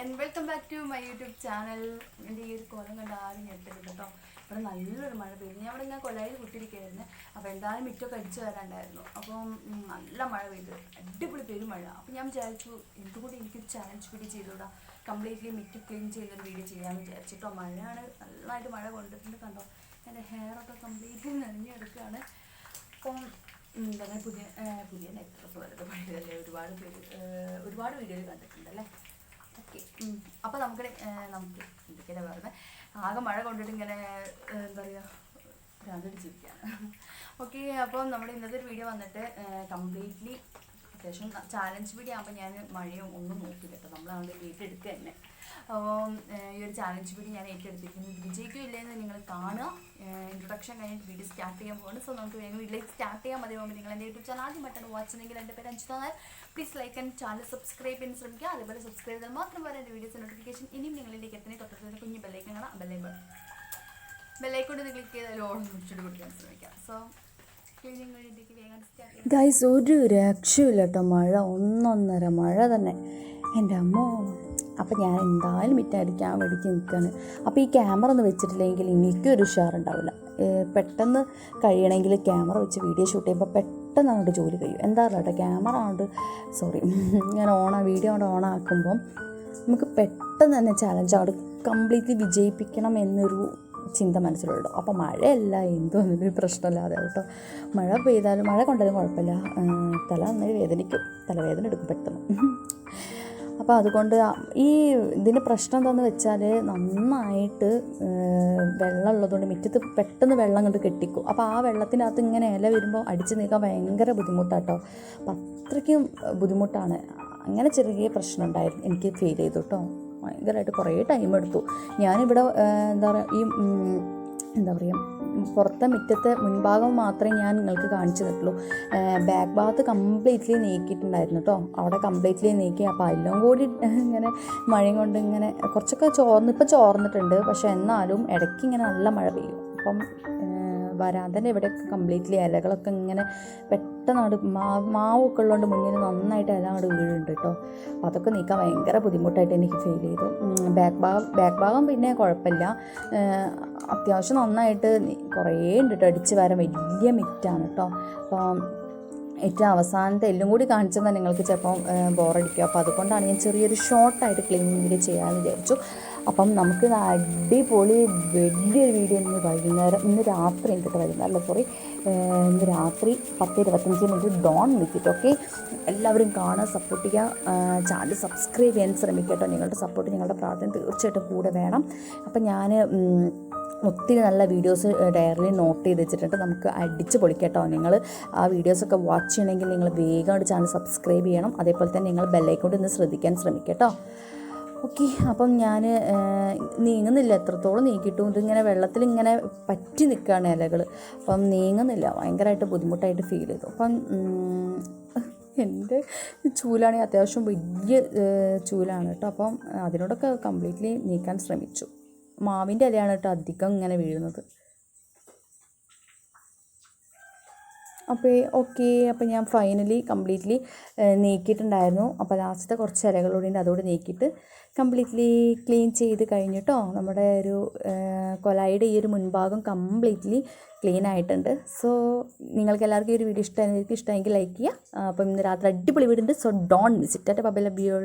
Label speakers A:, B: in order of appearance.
A: And welcome back to my YouTube channel എന്റെ ഈ ഒരു കോലം കണ്ട് ആരും ഞെട്ടരുത് കേട്ടോ ഇവിടെ നല്ലൊരു മഴ പെയ്തു. ഞാൻ ഇവിടെ ഇങ്ങനെ കൊലയിൽ കുട്ടിരിക്കുകയായിരുന്നു അപ്പോൾ എന്തായാലും മിറ്റൊക്കെ അടിച്ചു വരാണ്ടായിരുന്നു. അപ്പം നല്ല മഴ പെയ്തു. അടിപൊളി മഴ. അപ്പോൾ ഞാൻ വിചാരിച്ചു എന്തുകൂടി എനിക്കൊരു ചാലഞ്ച് വീഡിയോ ചെയ്തുകൂടാ? കംപ്ലീറ്റ്ലി മിറ്റ് ക്ലീൻ ചെയ്യുന്നൊരു വീഡിയോ ചെയ്യാമെന്ന് വിചാരിച്ചിട്ടോ. മഴയാണ്. നന്നായിട്ട് മഴ കൊണ്ടിട്ടുണ്ട് കണ്ടോ? എന്റെ ഹെയറൊക്കെ കംപ്ലീറ്റ്ലി നനഞ്ഞെടുക്കുകയാണ്. അപ്പം എന്താ പറയുക പുതിയ പുതിയ നെക്ലസ് വരുന്നത് പഴയതല്ലേ ഒരുപാട് പേര് ഒരുപാട് വീഡിയോയിൽ കണ്ടിട്ടുണ്ടല്ലേ? ഓക്കെ. അപ്പോൾ നമുക്ക് നമുക്ക് എന്തൊക്കെയാണ് പറയുന്നത് ആകെ മഴ കൊണ്ടിട്ട് ഇങ്ങനെ എന്താ പറയുക ഭ്രാന്തടിച്ചിരിക്കുകയാണ് ഓക്കെ അപ്പോൾ നമ്മുടെ ഇന്നത്തെ ഒരു വീഡിയോ വന്നിട്ട് കംപ്ലീറ്റ്ലി അത്യാവശ്യം ചാലഞ്ച് വീഡിയോ ആകുമ്പോൾ ഞാൻ മഴയും ഒന്നും നോക്കില്ല. നമ്മളാണ്ട് ഏറ്റെടുക്കുക തന്നെ. ഈ ഒരു ചാലഞ്ച് വീഡിയോ ഞാൻ ഏറ്റെടുത്തിരിക്കുന്നത് വിജയിക്കും ഇല്ലെന്ന് നിങ്ങൾ കാണുക. ഇൻട്രൊഡക്ഷൻ കഴിഞ്ഞിട്ട് വീഡിയോ സ്റ്റാർട്ട് ചെയ്യാൻ പോകുന്നു സോ നമുക്ക് വേഗം വീട്ടിലേക്ക് സ്റ്റാർട്ട് ചെയ്യാൻ മതി പോകുമ്പോൾ നിങ്ങൾ എന്റെ യൂട്യൂബ് ചാനൽ ആദ്യം പെട്ടെന്ന് വാച്ച് ചെയ്യുന്നെങ്കിൽ എന്റെ പേര് അഞ്ചു തന്നാൽ please like and channel subscribe ചെയ്യാൻ ശ്രമിക്കുക. അതേപോലെ സബ്സ്ക്രൈബ് ചെയ്താൽ മാത്രം വരെ എന്റെ വീഡിയോസ് നോട്ടിഫിക്കേഷൻ ഇനിയും നിങ്ങളിലേക്ക് എത്തുന്ന തൊട്ടത്തിൽ കുഞ്ഞ് ബെല്ലൈക്കൻ കാണാം. ബെല്ലൈക്കൺ ബെല്ലൈക്കോട്ട് ക്ലിക്ക് ചെയ്താൽ ഓൺ മുച്ചിട്ട് കൊടുക്കാൻ ശ്രമിക്കാം. സോ
B: ഗൈസ് ഒരു രക്ഷയില്ല മഴ ഒന്നൊന്നര മഴ തന്നെ. എന്റെ അമ്മ അപ്പം ഞാൻ എന്തായാലും മിറ്റടിക്കാൻ വേണ്ടിയിട്ട് നിൽക്കുകയാണ് അപ്പോൾ ഈ ക്യാമറ ഒന്ന് വെച്ചിട്ടില്ലെങ്കിൽ എനിക്കും ഒരു ഉഷാറുണ്ടാവില്ല പെട്ടെന്ന് കഴിയണമെങ്കിൽ ക്യാമറ വെച്ച് വീഡിയോ ഷൂട്ട് ചെയ്യുമ്പോൾ പെട്ടെന്ന് അങ്ങോട്ട് ജോലി കഴിയും. എന്താ കേട്ടോ ക്യാമറ കൊണ്ട് സോറി ഞാൻ ഓൺ വീഡിയോ കൊണ്ട് ഓൺ ആക്കുമ്പോൾ നമുക്ക് പെട്ടെന്ന് തന്നെ ചാലഞ്ച് അവിടെ കംപ്ലീറ്റ്ലി വിജയിപ്പിക്കണം എന്നൊരു ചിന്ത മനസ്സിലുള്ളൂ അപ്പോൾ മഴയല്ല എന്തോ എന്നൊരു പ്രശ്നമില്ലാതെ കേട്ടോ മഴ പെയ്താലും മഴ കൊണ്ടാലും കുഴപ്പമില്ല. ആ, തല നന്നായി വേദനിക്കും. തലവേദന എടുക്കും പെട്ടെന്ന്. അപ്പോൾ അതുകൊണ്ട് ഈ ഇതിന്റെ പ്രശ്നം എന്താണെന്ന് വെച്ചാൽ നന്നായിട്ട് വെള്ളം ഉള്ളതുകൊണ്ട് മുറ്റത്ത് പെട്ടെന്ന് വെള്ളം കൊണ്ട് കെട്ടിക്കും. അപ്പോൾ ആ വെള്ളത്തിനകത്ത് ഇങ്ങനെ ഇല വരുമ്പോൾ അടിച്ച് നീക്കാൻ ഭയങ്കര ബുദ്ധിമുട്ടാട്ടോ. അപ്പം അത്രയ്ക്കും ബുദ്ധിമുട്ടാണ്. അങ്ങനെ ചെറിയ പ്രശ്നം ഉണ്ടായിരുന്നു. എനിക്ക് ഫീൽ ചെയ്തു കേട്ടോ. ഭയങ്കരമായിട്ട് കുറേ ടൈം എടുത്തു. ഞാനിവിടെ എന്താ പറയുക ഈ എന്താ പറയുക പുറത്തെ മുറ്റത്തെ മുൻഭാഗം മാത്രമേ ഞാൻ നിങ്ങൾക്ക് കാണിച്ചു തട്ടുള്ളൂ ബാക്ക് ഭാഗത്ത് കംപ്ലീറ്റ്ലി നീക്കിയിട്ടുണ്ടായിരുന്നു കേട്ടോ അവിടെ കംപ്ലീറ്റ്ലി നീക്കി അപ്പോൾ എല്ലാം കൂടി ഇങ്ങനെ മഴയും കൊണ്ട് ഇങ്ങനെ കുറച്ചൊക്കെ ചോർന്ന് ഇപ്പോൾ ചോർന്നിട്ടുണ്ട്. പക്ഷേ എന്നാലും ഇടയ്ക്ക് ഇങ്ങനെ നല്ല മഴ പെയ്യും. അപ്പം വരാന്തന്റെ ഇവിടെയൊക്കെ കംപ്ലീറ്റ്ലി ഇലകളൊക്കെ ഇങ്ങനെ പെട്ടെന്ന് അങ്ങോട്ട് മാവ് മാവൊക്കെ ഉള്ളതുകൊണ്ട് മുന്നിൽ നന്നായിട്ട് ഇല അങ്ങോട്ട് വീഴുന്നുണ്ട് കേട്ടോ അപ്പോൾ അതൊക്കെ നീക്കാൻ ഭയങ്കര ബുദ്ധിമുട്ടായിട്ട് എനിക്ക് ഫീൽ ചെയ്തു. ബാക്ക് ഭാഗം ബാക്ക് ഭാഗം പിന്നെ കുഴപ്പമില്ല. അത്യാവശ്യം നന്നായിട്ട് കുറേ ഉണ്ട് കേട്ടോ അടിച്ച് വരാൻ വലിയ മിറ്റാണ് കേട്ടോ അപ്പം ഏറ്റവും അവസാനത്തെ എല്ലാം കൂടി കാണിച്ചാൽ നിങ്ങൾക്ക് ചിലപ്പം ബോറടിക്കും അപ്പോൾ അതുകൊണ്ടാണ് ഞാൻ ചെറിയൊരു ഷോർട്ടായിട്ട് ക്ലീനിങ്ങിൽ ചെയ്യാമെന്ന് വിചാരിച്ചു. അപ്പം നമുക്ക് അടിപൊളി വലിയൊരു വീഡിയോ ഇന്ന് വൈകുന്നേരം ഇന്ന് രാത്രി എനിക്ക് വൈകുന്നേരം അല്ല സോറി ഇന്ന് രാത്രി പത്ത് ഇരുപത്തഞ്ച് മിനിറ്റ് ഡോൺ വിളിച്ചിട്ട് ഓക്കെ എല്ലാവരും കാണാൻ സപ്പോർട്ട് ചെയ്യുക. ചാനൽ സബ്സ്ക്രൈബ് ചെയ്യാൻ ശ്രമിക്കുക കേട്ടോ. നിങ്ങളുടെ സപ്പോർട്ട് നിങ്ങളുടെ പ്രാർത്ഥന തീർച്ചയായിട്ടും കൂടെ വേണം. അപ്പം ഞാൻ ഒത്തിരി നല്ല വീഡിയോസ് ഡയറിയിൽ നോട്ട് ചെയ്ത് വെച്ചിട്ടുണ്ട്. നമുക്ക് അടിച്ച് പൊളിക്കട്ടോ നിങ്ങൾ ആ വീഡിയോസൊക്കെ വാച്ച് ചെയ്യണമെങ്കിൽ നിങ്ങൾ വേഗമായിട്ട് ചാനൽ സബ്സ്ക്രൈബ് ചെയ്യണം. അതേപോലെ തന്നെ നിങ്ങൾ ബെല്ലൈക്കോട്ട് ഇന്ന് ശ്രദ്ധിക്കാൻ ശ്രമിക്കട്ടോ ഓക്കെ അപ്പം ഞാൻ നീങ്ങുന്നില്ല. എത്രത്തോളം നീക്കിയിട്ടും ഇതിങ്ങനെ വെള്ളത്തിൽ ഇങ്ങനെ പറ്റി നിൽക്കുകയാണ് ഇലകൾ അപ്പം നീങ്ങുന്നില്ല. ഭയങ്കരമായിട്ട് ബുദ്ധിമുട്ടായിട്ട് ഫീൽ ചെയ്തു. അപ്പം എന്റെ ചൂലാണെങ്കിൽ അത്യാവശ്യം വലിയ ചൂലാണ് കേട്ടോ. അപ്പം അതിനോടൊക്കെ കംപ്ലീറ്റ്ലി നീക്കാൻ ശ്രമിച്ചു. മാവിന്റെ ഇലയാണ് കേട്ടോ അധികം ഇങ്ങനെ വീഴുന്നത്. അപ്പോൾ ഓക്കെ അപ്പോൾ ഞാൻ ഫൈനലി കംപ്ലീറ്റ്ലി നീക്കിയിട്ടുണ്ടായിരുന്നു. അപ്പോൾ ലാസ്റ്റത്തെ കുറച്ച് ഇലകളൂടെ അതോടെ നീക്കിയിട്ട് കംപ്ലീറ്റ്ലി ക്ലീൻ ചെയ്ത് കഴിഞ്ഞിട്ടോ നമ്മുടെ ഒരു കൊലായിയുടെ ഈ ഒരു മുൻഭാഗം കംപ്ലീറ്റ്ലി ക്ലീൻ ആയിട്ടുണ്ട്. സോ നിങ്ങൾക്ക് എല്ലാവർക്കും ഈ ഒരു വീഡിയോ ഇഷ്ടമായിരിക്കും ഇഷ്ടമെങ്കിൽ ലൈക്ക് ചെയ്യുക. അപ്പം ഇന്ന് രാത്രി അടിപൊളി വീടുണ്ട്. സോ ഡോൺ വിസിറ്റ് അറ്റ് ബബല ബിയോൾ